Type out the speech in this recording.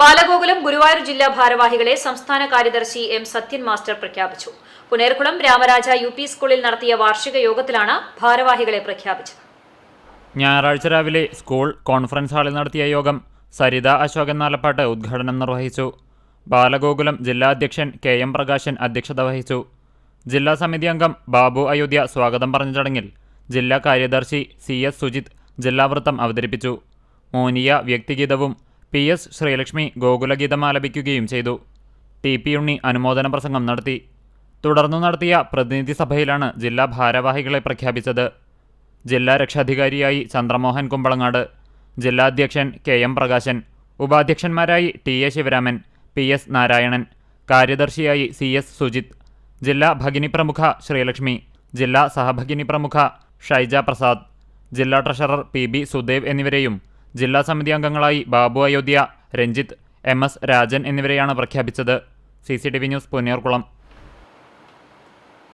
ബാലഗോകുലം ഗുരുവായൂർ ജില്ലാ ഭാരവാഹികളെ സംസ്ഥാന കാര്യദർശി എം സത്യൻ മാസ്റ്റർ പ്രഖ്യാപിച്ചു. പുനേർകുളം രാമരാജ യു പി സ്കൂളിൽ നടത്തിയ വാർഷിക യോഗത്തിലാണ് ഭാരവാഹികളെ പ്രഖ്യാപിച്ചത്. ഞായറാഴ്ച രാവിലെ സ്കൂൾ കോൺഫറൻസ് ഹാളിൽ നടത്തിയ യോഗം സരിത അശോകൻ നാലപ്പാട്ട് ഉദ്ഘാടനം നിർവഹിച്ചു. ബാലഗോകുലം ജില്ലാ അധ്യക്ഷൻ കെ എം പ്രകാശൻ അധ്യക്ഷത വഹിച്ചു. ജില്ലാ സമിതി അംഗം ബാബു അയോധ്യ സ്വാഗതം പറഞ്ഞ ചടങ്ങിൽ ജില്ലാ കാര്യദർശി സി എസ് സുജിത് ജില്ലാവൃത്തം അവതരിപ്പിച്ചു. മോനിയ വ്യക്തിഗീതവും പി എസ് ശ്രീലക്ഷ്മി ഗോകുലഗീതം ആലപിക്കുകയും ചെയ്തു. ടി പി ഉണ്ണി അനുമോദന പ്രസംഗം നടത്തി. തുടർന്നു നടത്തിയ പ്രതിനിധി സഭയിലാണ് ജില്ലാ ഭാരവാഹികളെ പ്രഖ്യാപിച്ചത്. ജില്ലാ രക്ഷാധികാരിയായി ചന്ദ്രമോഹൻ കുമ്പളങ്ങാട് ജില്ലാധ്യക്ഷൻ K M Prakashan ഉപാധ്യക്ഷന്മാരായി T A Sivaraman P S Narayanan കാര്യദർശിയായി C S Sujith ജില്ലാ ഭഗിനി പ്രമുഖ ശ്രീലക്ഷ്മി ജില്ലാ സഹഭഗിനി പ്രമുഖ ഷൈജ പ്രസാദ് ജില്ലാ ട്രഷറർ പി ബി സുദേവ് എന്നിവരെയും ജില്ലാ സമിതി അംഗങ്ങളായി ബാബു അയോധ്യ രഞ്ജിത്ത് എം എസ് രാജൻ എന്നിവരെയാണ് പ്രഖ്യാപിച്ചത്. C C T V news Punnerkulam